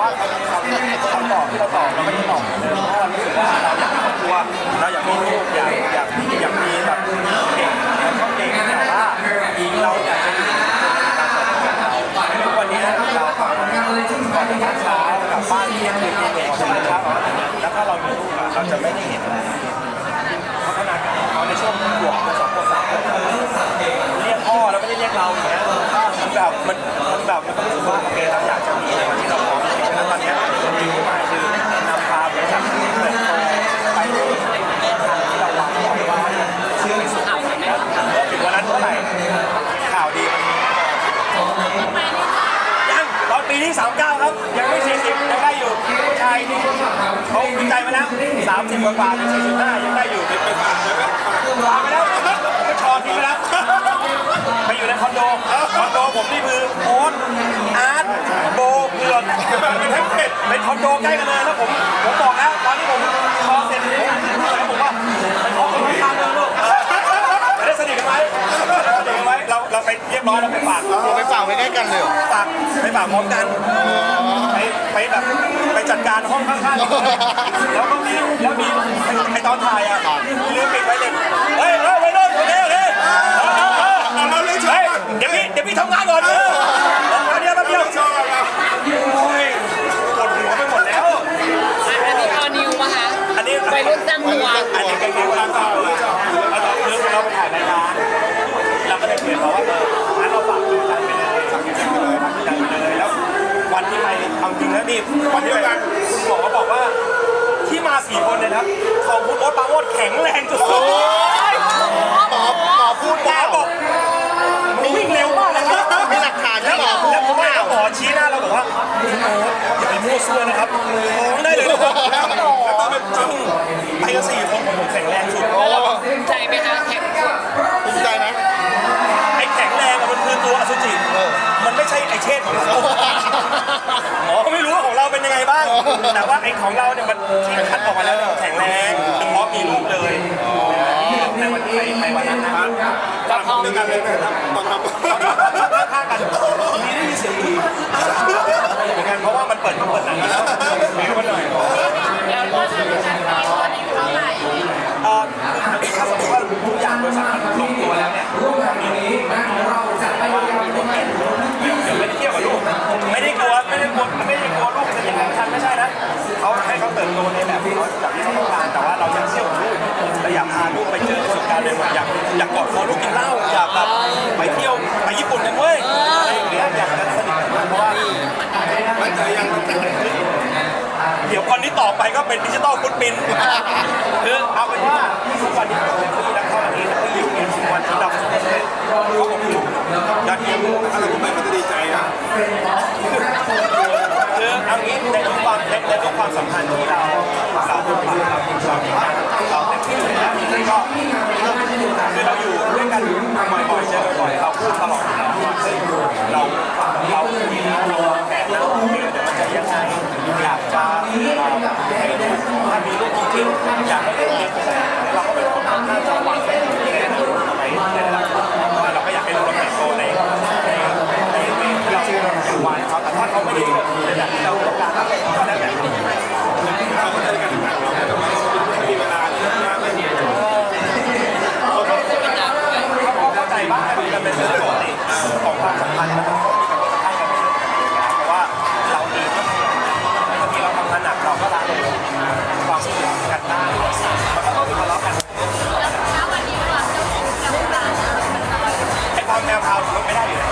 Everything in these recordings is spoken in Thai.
ว่าคำตอบที่เราตอบเราไม่ได้ตอบเพราะวันนี้ เขาวิจัยมาแล้ว30กว่าๆถึง45ยังได้อยู่ไปฝากไปฝากไปแล้วก็ชอทิ้งไปแล้วไปอยู่ในคอนโดคอนโดผมนี่คือโอ๊ตอาร์ตโบเพื่อกเป็นคอนโดใกล้กันเลยแล้วผมผมบอกแล้วตอนที่ผมชอเสร็จผมผมว่าไปขอคนข้างๆเลยลูกได้สนิทกันไหมสนิทกันไหมเราเราไปเรียบร้อยเราไปฝากเราไปฝากไว้ใกล้กันเลยฝากไปฝากพร้อมกัน ไปไปแบบไปจัดการห้องข้างๆแล้วก็มีแล้วมีไอตอนถ่ายอะลืมปิดไว้เลยเฮ้ยเฮ้ยไว้รุ่นโอเคโอเคเราเล่นชอบเดี๋ยวพี่เดี๋ยวพี่ทำงานก่อน เอาจริงนะนี่วันที่ไปคุณหมอบอกว่าที่มาสี่คนเนี่ยนะครับ ของคุณโอ๊ตปราโมดแข็งแรงสุดหมอหมอพูดๆหมอบอกมึงวิ่งเร็วมากเลยครับมีหลักฐานแล้ที่วหมอพูดแล้วผมให้หมอชี้หน้าเราบอกว่าคุณโอ๊ตอย่าไปมั่วซั่วนะครับท้องได้เลยนะครับแล้วก็เป็นจริงไปกันสี่คนผมแข็งแรงสุด ภูมิใจไหมคะแข่งสุด ภูมิใจไหม ตัวอสุจิ มันไม่ใช่ไอเชษของเราหมอไม่รู้ว่าของเราเป็นยังไงบ้าง แต่ว่าไอของเราเนี่ยมันที่คัดออกมาแล้วเนี่ยแข็งแรงถึงพร้อมมีลูกเลยในวันที่ไปไปวันนั้นนะครับกับทองด้วยกันเลยนะครับต้องทำข้ากันมีได้ยินเสียงดีเหมือนกันเพราะว่ามันเปิดมันเปิดหนังแล้วมีมาหน่อยแล้วก็ทำการตอนนี้เท่าไหร่ เอ่อถ้าสมมติว่าทุกอย่างบริษัทมันลงตัวแล้วเนี่ยเดี๋ยวไม่ได้เที่ยวกับลูก ไม่ได้กลัวไม่ได้กลัวไม่ได้กลัวลูกจะยัง ไม่ใช่นะเขาให้เขาเติบโตในแบบที่เขาแบบที่เขาต้องการแต่ว่าเราอยากเที่ยวลูกเราอยากพาลูกไปเจอประสบการณ์ใหม่ๆอยากอยากกอดคอลูกกินเหล้าอยากแบบไปเที่ยวไปญี่ปุ่นกันเว้ยอะไรอย่างเงี้ยอยากจะสนิทกันเพราะว่ามั่นใจยังเดี๋ยววันนี้ต่อไปก็เป็นดิจิตอลฟุตปินคือเอาเป็นว่าทุกวันนี้เราเป็นที่นักท่องเที่ยวที่อยู่ในวันที่เราเขาบอกยอดเยี่ยมอะไรผมไม่ก็จะดีใจอะ คือเอางี้ในทุกความในใน ทุกควาสัมพันธ์ที่เราเราปฏิบัติเราเราเราเต็มที่อยู่แล้วก็คือเราอยู่ ไอ้ความแนวทางมันไม่ได้อยู่แล้ว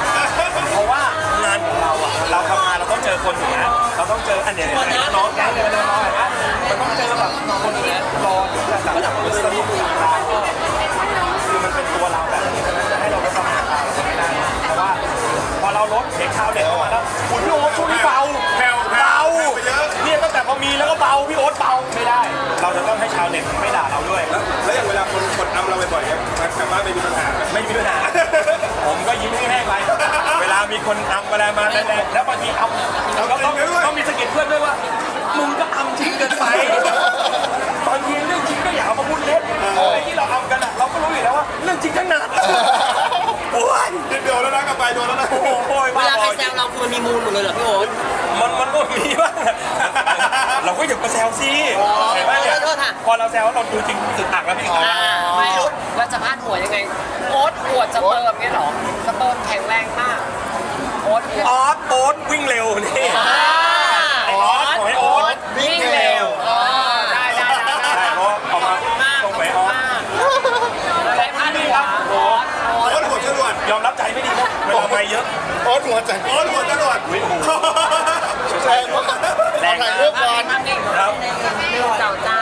เพราะว่างานของเราอะเราทำงานเราต้องเจอคนอยู่นะเราต้องเจออันเนี้ยน้องแกเนี่ยน้องอะไรนะมันต้องเจอแบบคนที่รออยู่แบบแบบสนุกสนาคือมันเป็นตัวเราแบบนี้จะให้เราไปทำงานเราไม่ได้แต่ว่าพอเราลดเด็กชาวเด็กเข้ามาแล้วคุณพี่โอ๊ตช่วงนี้เบา ก็ยิ้มให้แห้งไป เวลามีคนอัมอะไรมาแรงๆแล้วบางทีอัมเราก็ต้องต้องมีสะกิดเพื่อนด้วยว่า มึงก็อัมจริงเกินไปบางทีเรื่องจริงก็อย่าเอามาพูดเล่นไอ้ที่เราอัมกันอะเราก็รู้อยู่แล้วว่า เรื่องจริงทั้งนั้นโอ้ยโดนแล้วนะกลับไปโดนแล้วนะโอ้โหโอ้ยเวบ้าลาบใครอแซวเราคือมันมีมูลหมดเลยเหรอพี่โอ๊ตมันมันก็มีบ้างอะเราก็อย่ามาแซวสิเห็ พอเราแซวว่าเราดูจริงสุดอักแล้วพี่อ๋ออ่ไม่รู้ว่าจะพาดหัวยังไงโอ๊ตอวจะเปิร์มเนี่ยหรอสเปิร์มแข็งแรงมากโอ๊ตเออสโอ๊ตวิ่งเร็วนี่โออสขอให้โอ๊ต วิ่งเร็วได้ได้ได้ขอบคุณมพราะออกมาตรงไปออสได้พาดหัวโอ๊ตโอ๊ตหัวจรวดยอมรับใจไม่ดีนาเวลาไปเยอะ โอ๊ตหัวจรวดโอ๊ตหัวจรวดอุ๊ยโอ้แรงมากขอถ่ายรูปก่อน ภาพนิ่งครับเต่าจ้า